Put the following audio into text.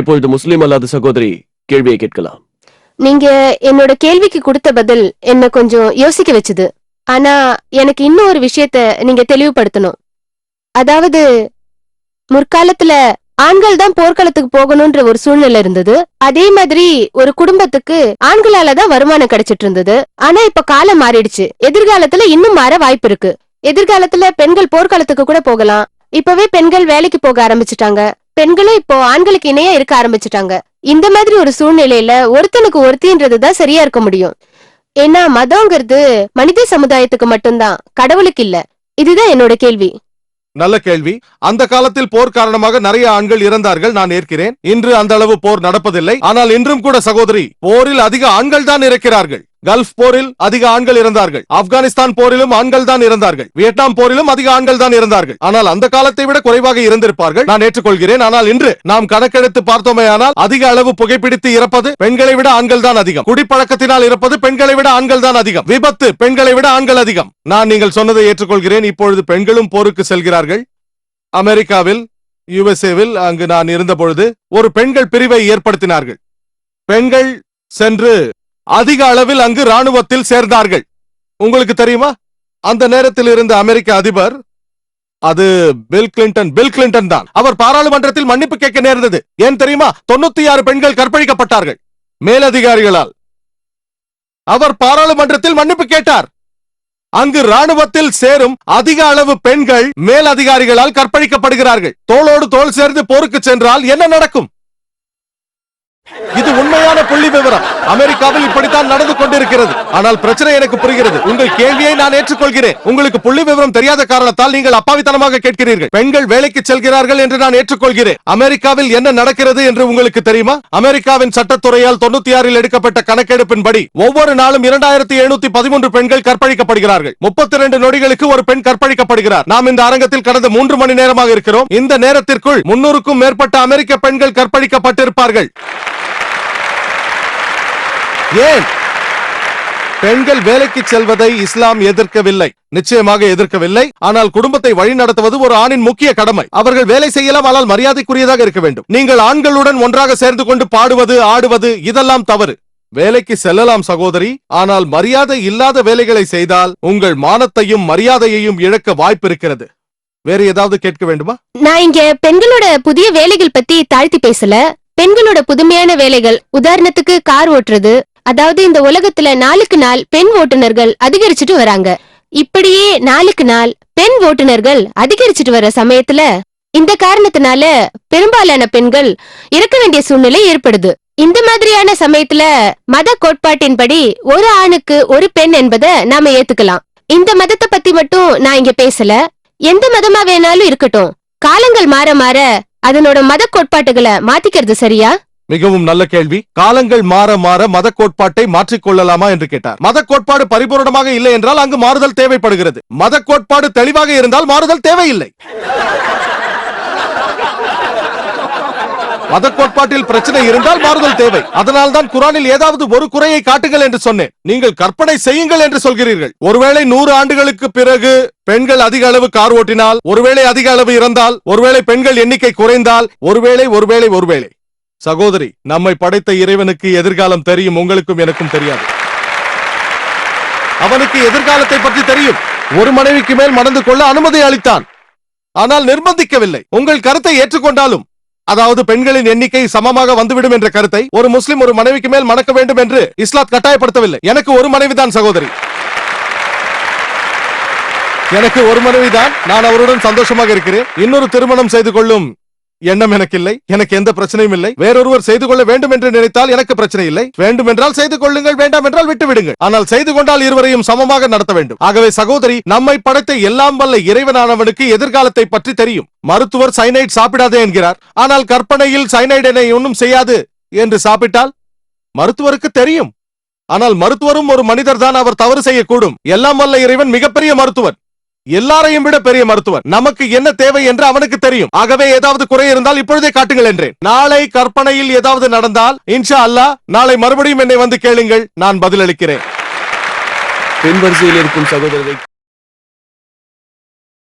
இப்பொழுது முஸ்லிம் அல்லாத சகோதரி கேள்வியை கேட்கலாம். நீங்க என்னோட கேள்விக்கு கொடுத்த பதில் என்ன கொஞ்சம் யோசிக்க வச்சுது. ஆனா எனக்கு இன்னும் ஒரு விஷயத்த நீங்க தெளிவுபடுத்தணும். அதாவது முற்காலத்துல ஆண்கள் தான் போர்க்களத்துக்கு போகணும்ன்ற ஒரு சூழ்நிலை இருந்தது. அதே மாதிரி ஒரு குடும்பத்துக்கு ஆண்களால தான் வருமானம் கிடைச்சிட்டு இருந்தது. ஆனா இப்ப காலம் மாறிடுச்சு. எதிர்காலத்துல இன்னும் மாற வாய்ப்பு இருக்கு. எதிர்காலத்துல பெண்கள் போர்க்களத்துக்கு கூட போகலாம். இப்பவே பெண்கள் வேலைக்கு போக ஆரம்பிச்சுட்டாங்க. பெண்களும் இப்போ ஆண்களுக்கு இணையா இருக்க ஆரம்பிச்சுட்டாங்க. இந்த மாதிரி ஒரு சூழ்நிலையில ஒருத்தனுக்கு ஒருத்தின்றதுதான் சரியா இருக்க முடியும். ஏன்னா மதங்கிறது மனித சமுதாயத்துக்கு மட்டும்தான் கடவுளுக்கு இல்ல. இதுதான் என்னோட கேள்வி. நல்ல கேள்வி. அந்த காலத்தில் போர் காரணமாக நிறைய ஆண்கள் இறந்தார்கள் நான் ஏற்கிறேன். இன்று அந்த அளவு போர் நடப்பதில்லை. ஆனால் இன்றும் கூட சகோதரி போரில் அதிக ஆண்கள் தான் இருக்கிறார்கள் கல்ஃப் போரில் அதிக ஆண்கள் இருந்தார்கள். ஆப்கானிஸ்தான் போரிலும் ஆண்கள் தான் இறந்தார்கள் வியட்நாம் போரிலும் அதிக ஆண்கள் தான் இறந்தார்கள் ஆனால் அந்த காலத்தை விட குறைவாக இருந்திருப்பார்கள். நான் ஏற்றுக்கொள்கிறேன். ஆனால் இன்று நாம் கணக்கெடுத்து பார்த்தோமேயானால் அதிக அளவு புகைப்பிடித்து இறப்பது பெண்களை விட ஆண்கள் தான் அதிகம். குடிப்பழக்கத்தினால் இறப்பது பெண்களை விட ஆண்கள் தான் அதிகம். விபத்து பெண்களை விட ஆண்கள் அதிகம். நான் நீங்கள் சொன்னதை ஏற்றுக்கொள்கிறேன். இப்பொழுது பெண்களும் போருக்கு செல்கிறார்கள். அமெரிக்காவில் யுஎஸ்ஏவில் அங்கு நான் இருந்த பொழுது ஒரு பெண்கள் பிரிவை ஏற்படுத்தினார்கள். பெண்கள் சென்று அதிக அளவில் அங்கு ராணுவத்தில் சேர்ந்தார்கள். உங்களுக்கு தெரியுமா? அந்த நேரத்தில் இருந்த அமெரிக்க அதிபர் அது பில் கிளின்டன் பில் கிளின்டன் தான். அவர் பாராளுமன்றத்தில் மன்னிப்பு கேட்க நேர்ந்தது. ஏன் தெரியுமா? தொண்ணூத்தி ஆறு பெண்கள் கற்பழிக்கப்பட்டார்கள். மேலதிகாரிகளால். அவர் பாராளுமன்றத்தில் மன்னிப்பு கேட்டார். அங்கு ராணுவத்தில் சேரும் அதிக அளவு பெண்கள் மேல் அதிகாரிகளால் கற்பழிக்கப்படுகிறார்கள். தோளோடு தோல் சேர்ந்து போருக்கு சென்றால் என்ன நடக்கும்? இது உண்மையான புள்ளி விவரம். அமெரிக்காவில் இப்படித்தான் நடந்து கொண்டிருக்கிறது. ஆனால் பிரச்சனை எனக்கு புரிகிறது. உங்கள் கேள்வியை நான் ஏற்றுக்கொள்கிறேன். உங்களுக்கு புள்ளி விவரம் தெரியாத காரணத்தால் நீங்கள் அப்பாவித்தனமாக கேட்கிறீர்கள். பெண்கள் வேலைக்கு செல்கிறார்கள் என்று நான் ஏற்றுக்கொள்கிறேன். அமெரிக்காவில் என்ன நடக்கிறது என்று உங்களுக்கு தெரியுமா? அமெரிக்காவின் சட்டத்துறையால் தொண்ணூத்தி ஆறில் எடுக்கப்பட்ட கணக்கெடுப்பின்படி ஒவ்வொரு நாளும் இரண்டாயிரத்தி எழுநூத்தி பதிமூன்று பெண்கள் கற்பழிக்கப்படுகிறார்கள். முப்பத்தி ரெண்டு நொடிகளுக்கு ஒரு பெண் கற்பழிக்கப்படுகிறார். நாம் இந்த அரங்கத்தில் கடந்த மூன்று மணி நேரமாக இருக்கிறோம். இந்த நேரத்திற்குள் முன்னூறுக்கும் மேற்பட்ட அமெரிக்க பெண்கள் கற்பழிக்கப்பட்டிருப்பார்கள். ஏன்? பெண்கள் வேலைக்கு செல்வதை இஸ்லாம் எதிர்க்கவில்லை. நிச்சயமாக எதிர்க்கவில்லை. ஆனால் குடும்பத்தை வழி நடத்துவது ஒரு ஆணின் முக்கிய கடமை. அவர்கள் வேலை செய்யலாம் ஆனால் மரியாதைக்குரியதாக இருக்க வேண்டும். நீங்கள் ஆண்களுடன் ஒன்றாக சேர்ந்து கொண்டு பாடுவது ஆடுவது இதெல்லாம் தவறு. வேலைக்கு செல்லலாம் சகோதரி. ஆனால் மரியாதை இல்லாத வேலைகளை செய்தால் உங்கள் மானத்தையும் மரியாதையையும் இழக்க வாய்ப்பு இருக்கிறது வேற ஏதாவது கேட்க வேண்டுமா? நான் இங்க பெண்களோட புதிய வேலைகள் பத்தி தாழ்த்தி பேசல. பெண்களோட புதுமையான வேலைகள் உதாரணத்துக்கு கார் ஓட்டுறது அதாவது இந்த உலகத்துல நாளுக்கு நாள் பெண் ஓட்டுநர்கள் அதிகரிச்சுட்டு வராங்க. இப்படியே நாளுக்கு நாள் பெண் ஓட்டுநர்கள் அதிகரிச்சுட்டு வர சமயத்துல இந்த காரணத்தினால பெரும்பாலான பெண்கள் இறக்க வேண்டிய சூழ்நிலை ஏற்படுது. இந்த மாதிரியான சமயத்துல மத கோட்பாட்டின்படி ஒரு ஆணுக்கு ஒரு பெண் என்பதை நாம ஏத்துக்கலாம். இந்த மதத்தை பத்தி மட்டும் நான் இங்க பேசல. எந்த மதமா வேணாலும் இருக்கட்டும். காலங்கள் மாற மாற அதனோட மத கோட்பாட்டுகளை மாத்திக்கிறது சரியா? மிகவும் நல்ல கேள்வி. காலங்கள் மாற மாற மத கோட்பாட்டை மாற்றிக்கொள்ளலாமா என்று கேட்டார். மத கோட்பாடு பரிபூரணமாக இல்லை என்றால் அங்கு மாறுதல் தேவைப்படுகிறது. மத கோட்பாடு தெளிவாக இருந்தால் மாறுதல் தேவையில்லை. மத கோட்பாட்டில் பிரச்சனை இருந்தால் மாறுதல் தேவை. அதனால் தான் குரானில் ஏதாவது ஒரு குறையை காட்டுங்கள் என்று சொன்னேன். நீங்கள் கற்பனை செய்யுங்கள் என்று சொல்கிறீர்கள். ஒருவேளை நூறு ஆண்டுகளுக்கு பிறகு பெண்கள் அதிக அளவு கார் ஓட்டினால் ஒருவேளை அதிக அளவு இறந்தால் ஒருவேளை பெண்கள் எண்ணிக்கை குறைந்தால் ஒருவேளை ஒருவேளை ஒருவேளை. சகோதரி நம்மை படைத்த இறைவனுக்கு எதிர்காலம் தெரியும் உங்களுக்கும் எனக்கும் தெரியாது. அவனுக்கு எதிர்காலத்தை பற்றி தெரியும். ஒரு மனைவிக்கு மேல் மணந்து கொள்ள அனுமதி அளித்தான். ஆனால் நிர்பந்திக்கவில்லை. உங்கள் கருத்தை ஏற்றுக்கொண்டாலும் அதாவது பெண்களின் எண்ணிக்கை சமமாக வந்துவிடும் என்ற கருத்தை ஒரு முஸ்லிம் ஒரு மனைவிக்கு மேல் மணக்க வேண்டும் என்று இஸ்லாத் கட்டாயப்படுத்தவில்லை. எனக்கு ஒரு மனைவிதான் சகோதரி. எனக்கு ஒரு மனைவிதான். நான் அவருடன் சந்தோஷமாக இருக்கிறேன். இன்னொரு திருமணம் செய்து கொள்ளும் எண்ணம் எனக்கு இல்லை எனக்கு எந்த பிரச்சனையும் இல்லை. வேறொருவர் செய்து கொள்ள வேண்டும் என்று நினைத்தால் எனக்கு பிரச்சனை இல்லை. வேண்டும் என்றால் செய்து கொள்ளுங்கள் வேண்டாம் என்றால் விட்டு விடுங்கள் ஆனால் செய்து கொண்டால் இருவரையும் சமமாக நடத்த வேண்டும். ஆகவே சகோதரி நம்மை படைத்த எல்லாம் வல்ல இறைவனானவனுக்கு எதிர்காலத்தை பற்றி தெரியும். மருத்துவர் சைனைட் சாப்பிடாதே என்கிறார். ஆனால் கற்பனையில் சைனைட் என ஒன்றும் செய்யாது என்று சாப்பிட்டால் மருத்துவருக்கு தெரியும். ஆனால் மருத்துவரும் ஒரு மனிதர் தான் அவர் தவறு செய்யக்கூடும். எல்லாம் வல்ல இறைவன் மிகப்பெரிய மருத்துவன் எல்லாரையும் விட பெரிய மருத்துவர். நமக்கு என்ன தேவை என்று அவனுக்கு தெரியும். ஆகவே ஏதாவது குறை இருந்தால் இப்பொழுதே காட்டுங்கள் என்றேன். நாளை கற்பனையில் ஏதாவது நடந்தால் இன்ஷா அல்லாஹ் நாளை மறுபடியும் என்னை வந்து கேளுங்கள். நான் பதிலளிக்கிறேன். பின்வரிசையில் இருக்கும் சகோதரரை